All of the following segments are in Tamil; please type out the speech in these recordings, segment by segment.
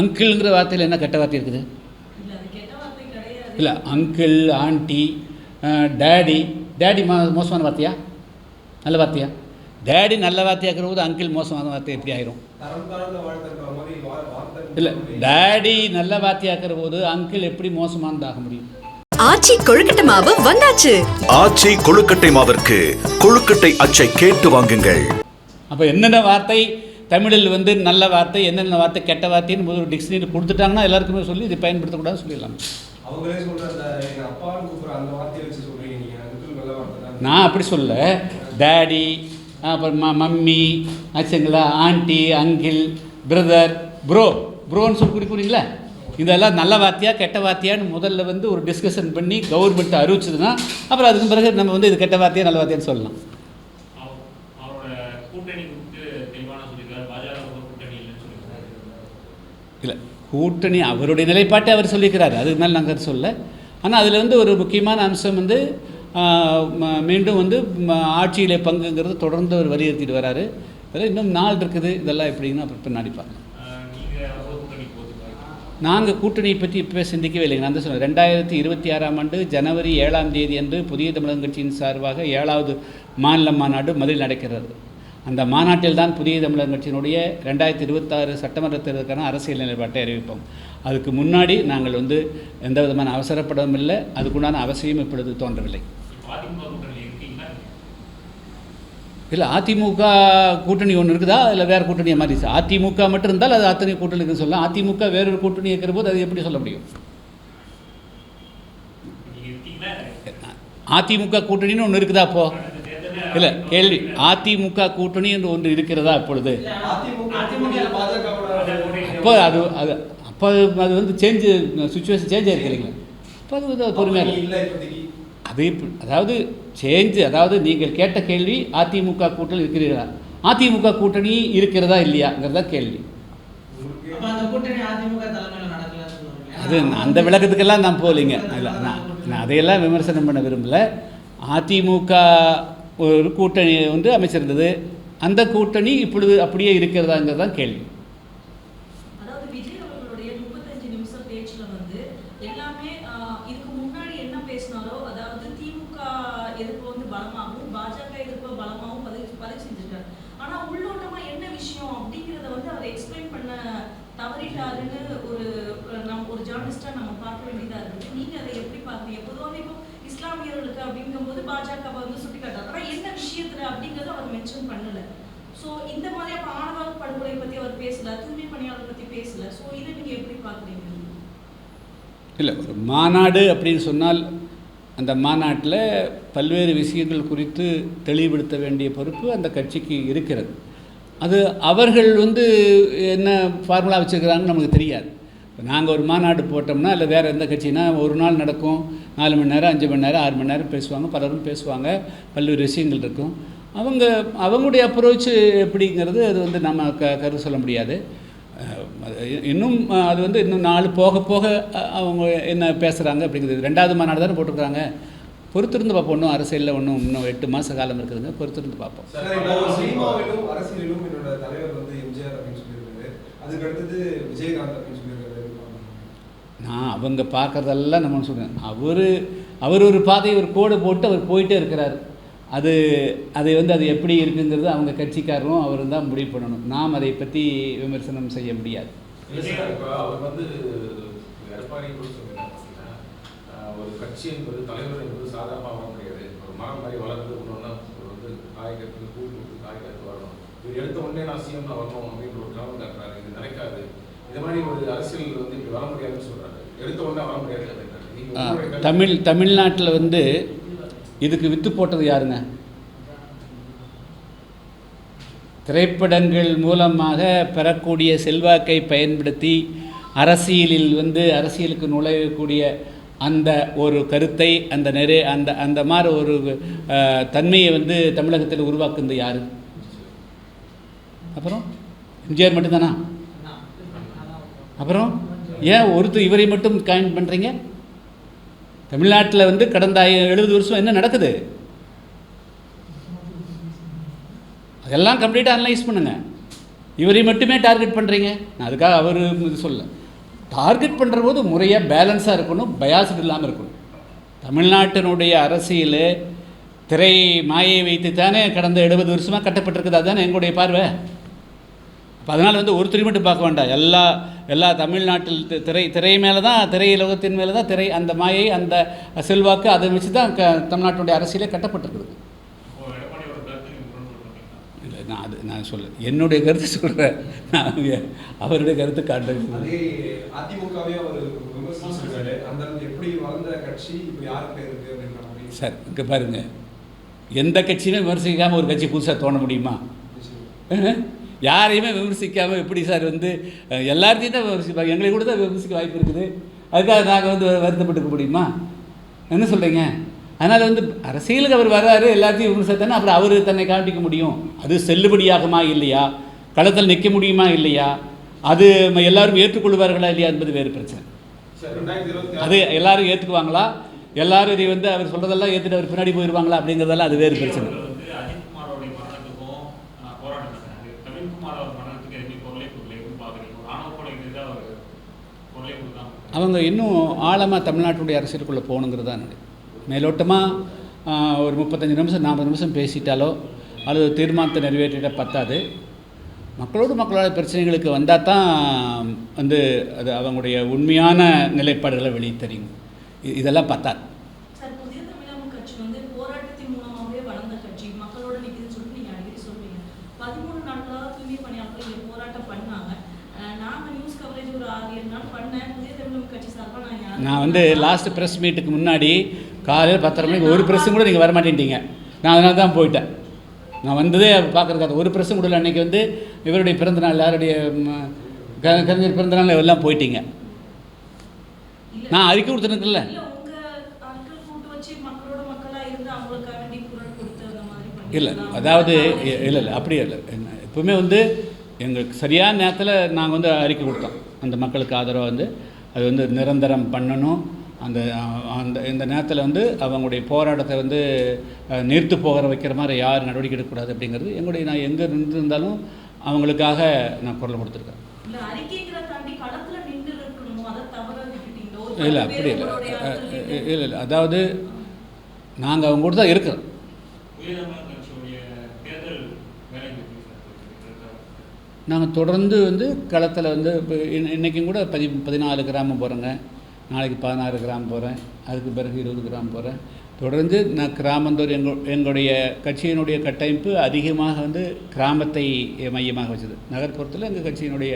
அங்கிள்ங்கிற வார்த்தையில் என்ன கெட்ட வார்த்தை இருக்குது? இல்ல அது கெட்ட வார்த்தை கிடையாது இல்லை அங்கிள் ஆண்டி டேடி. டேடி மோ மோசமான வார்த்தையா? நல்ல வார்த்தையா? டேடி நல்ல வார்த்தையாக்குற போது அங்கிள் மோசமான வார்த்தை எப்படி ஆயிரும்? இல்லை டேடி நல்ல வார்த்தையாக்குற போது அங்கிள் எப்படி மோசமானதாக முடியும்? ஆச்சி கொழுக்கட்டை மாவு வந்தாச்சு. ஆச்சி கொழுக்கட்டை மாவிற்கு கொழுக்கட்டை அச்சை கேட்டு வாங்குங்கள். அப்போ என்னென்ன வார்த்தை தமிழில் வந்து நல்ல வார்த்தை என்னென்ன வார்த்தை கெட்ட வார்த்தைன்னு முதல் டிக்ஷனரி கொடுத்துட்டாங்கன்னா எல்லாருக்குமே சொல்லி இதை பயன்படுத்தக்கூடாதுன்னு சொல்லிடலாம். நான் அப்படி சொல்ல டேடி அப்புறம் ம மம்மி ஆச்சுங்களா ஆண்டி அங்கிள் பிரதர் ப்ரோ ப்ரோன்னு சொல்லி குடிக்கிறீங்களா இதெல்லாம் நல்ல வார்த்தையா கெட்ட வார்த்தையான்னு முதல்ல வந்து ஒரு டிஸ்கஷன் பண்ணி கவர்மெண்ட் அறிவிச்சதுன்னா அப்புறம் அதுக்கு பிறகு நம்ம வந்து இது கெட்ட வார்த்தையா நல்ல வார்த்தையான்னு சொல்லலாம் அவ- அவரோட கூட்டணி குறித்து தெளிவான சொல்லியிருக்காரு பாஜக கூட கூட்டணி இல்லைன்னு சொல்லியிருக்காரு இல்லை கூட்டணி அவருடைய நிலைப்பாட்டை அவர் சொல்லியிருக்கிறாரு அதுக்கு மேலே நாங்கள் சொல்ல. ஆனால் அதில் வந்து ஒரு முக்கியமான அம்சம் வந்து ம- மீண்டும் வந்து ம- ஆட்சியிலே பங்குங்கிறது தொடர்ந்து அவர் வலியுறுத்திட்டு வராரு. அதில் இன்னும் நாள் இருக்குது இதெல்லாம் எப்படின்னு அப்புறம் பின்னாடி பார்க்கலாம். நாங்கள் கூட்டணியை பற்றி இப்போ சிந்திக்கவே இல்லைங்க. நான் தான் சொன்னேன் ரெண்டாயிரத்தி இருபத்தி ஆறாம் ஆண்டு ஜனவரி ஏழாம் தேதி அன்று புதிய தமிழகம் கட்சியின் சார்பாக ஏழாவது மாநில மாநாடு மதுரையில் நடக்கிறது. அந்த மாநாட்டில் தான் புதிய தமிழகம் கட்சியினுடைய ரெண்டாயிரத்தி இருபத்தாறு சட்டமன்ற தேர்தலுக்கான அரசியல் நிலைப்பாட்டை அறிவிப்போம். அதுக்கு முன்னாடி நாங்கள் வந்து எந்த விதமான அவசரப்படவும் இல்லை. அதுக்குண்டான அவசியம் இப்பொழுது தோன்றவில்லை. இல்லை அதிமுக கூட்டணி ஒன்று இருக்குதா? இல்லை வேறு கூட்டணியை மாறிச்சு அதிமுக மட்டும் இருந்தால் அது அத்தனை கூட்டணி இருக்குன்னு சொல்லலாம். அதிமுக வேறொரு கூட்டணி இருக்கிற போது அது எப்படி சொல்ல முடியும்? அதிமுக கூட்டணின்னு ஒன்று இருக்குதா அப்போ? கடந்த தேர்தலில் இல்லை கேள்வி. அதிமுக கூட்டணி என்று ஒன்று இருக்கிறதா இப்பொழுது? அப்போ அது அது அப்போ அது வந்து சேஞ்சு சுச்சுவேஷன் சேஞ்ச் ஆகிருக்கிறீங்களா அப்போ அது வந்து பொறுமையாக அது அதாவது சேஞ்சு அதாவது நீங்கள் கேட்ட கேள்வி அதிமுக கூட்டணி இருக்கிறீர்களா அதிமுக கூட்டணி இருக்கிறதா இல்லையாங்கிறதா கேள்வி. அது நான் அந்த விளக்கத்துக்கெல்லாம் நான் போகலைங்க. இல்லை நான் நான் அதையெல்லாம் விமர்சனம் பண்ண விரும்பல. அதிமுக ஒரு கூட்டணி வந்து அமைச்சிருந்தது. அந்த கூட்டணி இப்பொழுது அப்படியே இருக்கிறதாங்கிறது தான் கேள்வி. அதாவது விஜய் அவர்களுடைய முப்பத்தஞ்சு நிமிஷம் பேச்சுல வந்து எல்லாமே இதுக்கு முன்னாடி என்ன அதாவது திமுக வந்து பலமாகவும் பாஜக பலமாகவும் பதிவு என்ன விஷயம் வந்து பண்ண தவறிட்டாருன்னு ஒரு நம்ம ஒரு ஜேர்னலிஸ்டா நம்ம பார்க்க வேண்டியதா இருக்கு நீங்க அதை எப்படி பாக்குறீங்க பொதுவாக இப்போ இஸ்லாமியர்களுக்கு அப்படிங்கும்போது பாஜக வந்து சுட்டி காட்டுறாரு ஆனா என்ன விஷயத்துல அப்படிங்கறத அவர் மென்ஷன் பண்ணல. ஸோ இந்த மாதிரி அப்ப ஆணவ படுகொலை பத்தி அவர் பேசல தூய்மை பணியாளர் பத்தி பேசல. ஸோ இதை நீங்க எப்படி பாக்குறீங்க இல்லை ஒரு மாநாடு அப்படின்னு சொன்னால் அந்த மாநாட்டில் பல்வேறு விஷயங்கள் குறித்து தெளிவுபடுத்த வேண்டிய பொறுப்பு அந்த கட்சிக்கு இருக்கிறது. அது அவர்கள் வந்து என்ன ஃபார்முலா வச்சுருக்கிறாங்கன்னு நமக்கு தெரியாது. நாங்கள் ஒரு மாநாடு போட்டோம்னா இல்லை வேறு எந்த கட்சினா ஒரு நாள் நடக்கும். நாலு மணி நேரம் அஞ்சு மணி நேரம் ஆறு மணி நேரம் பேசுவாங்க. பலரும் பேசுவாங்க. பல்வேறு விஷயங்கள் இருக்கும். அவங்க அவங்களுடைய அப்ரோச் எப்படிங்கிறது அது வந்து நம்ம க கருத்து சொல்ல முடியாது. அது இன்னும் அது வந்து இன்னும் நாள் போக போக அவங்க என்ன பேசுகிறாங்க அப்படிங்கிறது. ரெண்டாவது மாநாடு தானே போட்டிருக்காங்க பொறுத்திருந்து பார்ப்போம். இன்னும் அரசியலில் ஒன்றும் இன்னும் எட்டு மாத காலம் இருக்குதுங்க. பொறுத்திருந்து பார்ப்போம். அரசியலிலும் என்னோட தலைவர் வந்து எம்ஜிஆர் அப்படின்னு சொல்லியிருக்காரு. அதுக்கு அடுத்தது விஜயகாந்த் அப்படின்னு நான் அவங்க பார்க்குறதெல்லாம் நம்ம சொல்கிறேன் அவர் அவர் ஒரு பாதையை ஒரு கோடு போட்டு அவர் போயிட்டே இருக்கிறார். அது அது வந்து அது எப்படி இருக்குங்கிறது அவங்க கட்சிக்காரரும் அவர் தான் முடிவு பண்ணணும். நாம் அதை பற்றி விமர்சனம் செய்ய முடியாது. ஒரு கட்சி என்பது தலைவர் என்பது சாதாரணமாக வர முடியாது. ஒரு மரம் மாதிரி வளர்ந்து கொண்டோம்னா ஒரு வந்து காய்கறி கூட்டு போட்டு காய்கறி வரணும் இவர் எடுத்த உடனே நான் சிஎம்ல வரணும் அப்படின்ற ஒரு கனவு காட்டுறாரு. இது நினைக்காது. இந்த மாதிரி ஒரு அரசியல் வந்து இப்படி வர முடியாதுன்னு சொல்றாரு எடுத்த உடனே வர முடியாது தமிழ் தமிழ்நாட்டில் வந்து இதுக்கு வித்து போட்டது யாருங்க? திரைப்படங்கள் மூலமாக பெறக்கூடிய செல்வாக்கை பயன்படுத்தி அரசியலில் வந்து அரசியலுக்கு நுழையக்கூடிய அந்த ஒரு கருத்தை அந்த நிறைய அந்த அந்த மாதிரி ஒரு தன்மையை வந்து தமிழகத்தில் உருவாக்குனது யாரு? அப்புறம் எம்ஜிஆர் மட்டும்தானா? அப்புறம் ஏன் ஒருத்தர் இவரை மட்டும் காயின் பண்ணுறீங்க தமிழ்நாட்டில் வந்து கடந்த எழுபது வருஷம் என்ன நடக்குது? அதெல்லாம் கம்ப்ளீட்டாக அனலைஸ் பண்ணுங்கள் இவரை மட்டுமே டார்கெட் பண்ணுறீங்க நான் அதுக்காக அவர் இது சொல்ல டார்கெட் பண்ணுற போது முறையாக பேலன்ஸாக இருக்கணும் பயாஸ்டு இல்லாமல் இருக்கணும். தமிழ்நாட்டினுடைய அரசியல் திரை மாயை வைத்து தானே கடந்த எழுபது வருஷமாக கட்டப்பட்டிருக்குது அதுதானே எங்களுடைய பார்வை? அப்போ அதனால் வந்து ஒருத்தர் மட்டும் பார்க்க வேண்டாம். எல்லா எல்லா தமிழ்நாட்டில் திரை திரை மேலே தான் திரையுலகத்தின் மேலே தான் திரை அந்த மாயை அந்த செல்வாக்கு அதை வச்சு தான் க தமிழ்நாட்டினுடைய அரசியலே கட்டப்பட்டிருக்குது. இல்லை நான் அது நான் சொல்ல என்னுடைய கருத்து சொல்கிறேன் நான் அவருடைய கருத்து காட்டுறேன். அதிமுகவே சார் இங்கே பாருங்கள் எந்த கட்சியுமே விமர்சிக்காமல் ஒரு கட்சி புதுசாக தோண முடியுமா? யாரையுமே விமர்சிக்காமல் எப்படி சார் வந்து எல்லாத்தையும் தான் விமர்சிப்பாங்க. எங்களை கூட தான் விமர்சிக்க வாய்ப்பு இருக்குது. அதுக்காக நாங்கள் வந்து வருத்தப்பட்டுக்க முடியுமா? என்ன சொல்கிறீங்க அதனால் வந்து அரசியலுக்கு அவர் வர்றாரு எல்லாத்தையும் விமர்சித்தானே அப்புறம் அவர் தன்னை காட்டிக்க முடியும். அது செல்லுபடியாகுமா இல்லையா? களத்தில் நிற்க முடியுமா இல்லையா? அது எல்லாரும் ஏற்றுக்கொள்வார்களா இல்லையா என்பது வேறு பிரச்சனை. அது எல்லாரும் ஏற்றுக்குவாங்களா எல்லாரும் இதை வந்து அவர் சொல்கிறதெல்லாம் ஏற்றுட்டு அவர் பின்னாடி போயிடுவாங்களா அப்படிங்கிறதெல்லாம் அது வேறு பிரச்சனை இவர்கள் வந்து அஜித்குமாரோடைய மரணத்துக்கும் ஆஹ், போராட்டம் நடத்தினாங்க கவின்குமார் அவர் மரணத்துக்கு எதுவுமே குரலை கொடுக்கல எப்படி பார்க்குறீங்க ஒரு ஆணவ கொலைக்கு எதிராக அவர் குரலை கொடுக்காம அவங்க இன்னும் ஆழமாக தமிழ்நாட்டுடைய அரசியலுக்குள்ளே போகணுங்கிறது தான் என்னுடைய மேலோட்டமாக ஒரு முப்பத்தஞ்சு நிமிஷம் நாற்பது நிமிஷம் பேசிட்டாலோ அல்லது தீர்மானத்தை நிறைவேற்றிட பத்தாது. மக்களோடு மக்களோட பிரச்சனைகளுக்கு வந்தால் தான் வந்து அது அவங்களுடைய உண்மையான நிலைப்பாடுகளை வெளியே தெரியும் இதெல்லாம் பத்தாது. பதிமூணு நாட்களாக தூய்மை பணியாளர்கள் போராட்டம் பண்ணாங்க. நான் வந்து லாஸ்ட் ப்ரெஸ் மீட்டுக்கு முன்னாடி காலையில் பத்தரை மணிக்கு ஒரு ப்ரெஸ்ஸும் கூட நீங்கள் வரமாட்டேன்ட்டீங்க. நான் அதனால தான் போயிட்டேன். நான் வந்ததே பார்க்குறதுக்காக ஒரு ப்ரெஸ்ஸும் கூட அன்றைக்கி வந்து இவருடைய பிறந்தநாள் யாருடைய கலைஞர் பிறந்தநாள் எல்லாம் போயிட்டீங்க. நான் அறிக்கை கொடுத்துருக்குல்ல இல்ல. அதாவது இல்லை இல்லை அப்படியே இல்லை. எப்பவுமே வந்து எங்களுக்கு சரியான நேரத்தில் நாங்கள் வந்து அறிக்கை கொடுத்தோம். அந்த மக்களுக்கு ஆதரவாக வந்து அது வந்து நிரந்தரம் பண்ணணும். அந்த அந்த இந்த நேரத்தில் வந்து அவங்களுடைய போராட்டத்தை வந்து அஹ், நீர்த்து போகிற வைக்கிற மாதிரி யார் நடவடிக்கை எடுக்கக்கூடாது அப்படிங்கிறது எங்களுடைய நான் எங்கே இருந்திருந்தாலும் அவங்களுக்காக நான் குரல் கொடுத்துருக்கேன். இல்ல அறிக்கைங்கிற தாண்டி களத்துல நின்று இருக்கணும் அதை தவற விட்டுட்டீங்க ஒரு இல்லை பத்து அப்படி இல்லை நின்று- இல்லை இல்லை. அதாவது நாங்கள் அவங்க கூட தான் இருக்கிறோம் புதிய தமிழக கட்சியுடைய தேர்தல் வேலை எப்படி சார் போயிட்டு இருக்கு? நாங்கள் தொடர்ந்து வந்து களத்தில் வந்து இப்போ இன் இன்றைக்கும் கூட பதி பதினாலு கிராமம் போகிறேங்க நாளைக்கு பதினாறு கிராம் போகிறேன் அதுக்கு பிறகு இருபது கிராம் போகிறேன் தொடர்ந்து நான் கிராமந்தோறும் எங்கள் எங்களுடைய கட்சியினுடைய கட்டமைப்பு அதிகமாக வந்து கிராமத்தை மையமாக வச்சது. நகர்ப்புறத்தில் எங்கள் கட்சியினுடைய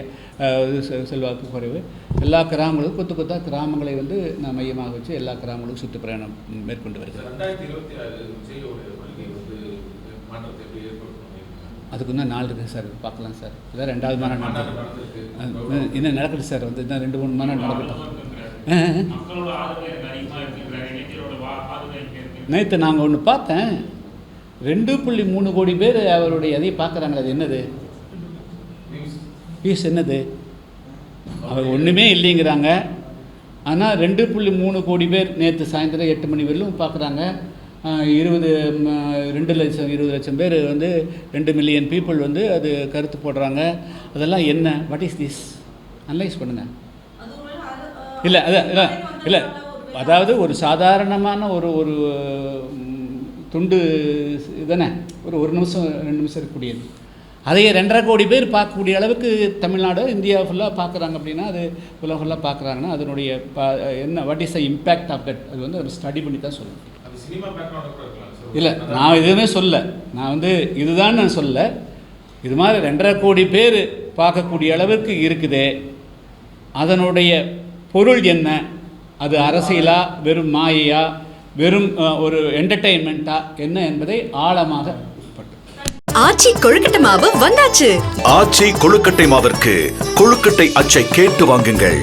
செ- செல்வாக்கு குறைவு. எல்லா கிராமங்களும் கொத்து கொத்தா கிராமங்களை வந்து நான் மையமாக வச்சு எல்லா கிராமங்களுக்கும் சுற்றுப்பயணம் மேற்கொண்டு வருகிறேன் அதுக்கு இன்னும் நாள் இருக்குது சார் பார்க்கலாம் சார். இதான் ரெண்டாவது மாநாடு நடக்குது இன்னும் நடக்குது சார்? வந்து இன்னும் ரெண்டு மூணு மாநாடு நடக்கட்டும். நேற்று நாங்கள் ஒன்று பார்த்தேன். ரெண்டு புள்ளி மூணு கோடி பேர் அவருடைய அதையும் பார்க்குறாங்களே அது என்னது? ஃபீஸ் என்னது? அவர் ஒன்றுமே இல்லைங்கிறாங்க. ஆனால் ரெண்டு புள்ளி மூணு கோடி பேர் நேற்று சாயந்தரம் எட்டு மணி வரையிலும் பார்க்குறாங்க. இருபது ரெண்டு லட்சம் இருபது லட்சம் பேர் வந்து ரெண்டு மில்லியன் பீப்புள் வந்து அது கருத்து போடுறாங்க. அதெல்லாம் என்ன? வாட் இஸ் திஸ் அனலைஸ் பண்ணுங்கள் அது, இல்லை அதான் இல்லை இல்லை. அதாவது ஒரு சாதாரணமான ஒரு ஒரு துண்டு இதுதானே? ஒரு ஒரு நிமிஷம் ரெண்டு நிமிஷம் இருக்கக்கூடியது. அதையே ரெண்டரை கோடி பேர் பார்க்கக்கூடிய அளவுக்கு தமிழ்நாடு இந்தியா ஃபுல்லாக பார்க்குறாங்க அப்படின்னா அது ஃபுல்லாக ஃபுல்லாக பார்க்குறாங்கன்னா அதனுடைய ப என்ன what is the impact of that அது வந்து ஸ்டடி பண்ணி தான் சொல்லணும். இல்லை நான் எதுவுமே சொல்ல. நான் வந்து இதுதான் நான் சொல்ல. இது மாதிரி ரெண்டரை கோடி பேர் பார்க்கக்கூடிய அளவுக்கு இருக்குதே. அதனுடைய பொருள் என்ன? அது அரசியலா வெறும் மாயையா வெறும் ஒரு என்டர்டெயின்மெண்ட்டா என்ன என்பதை ஆழமாக ஆச்சி கொழுக்கட்டை மாவு வந்தாச்சு. ஆச்சி கொழுக்கட்டை மாவிற்கு கொழுக்கட்டை அச்சை கேட்டு வாங்குங்கள்.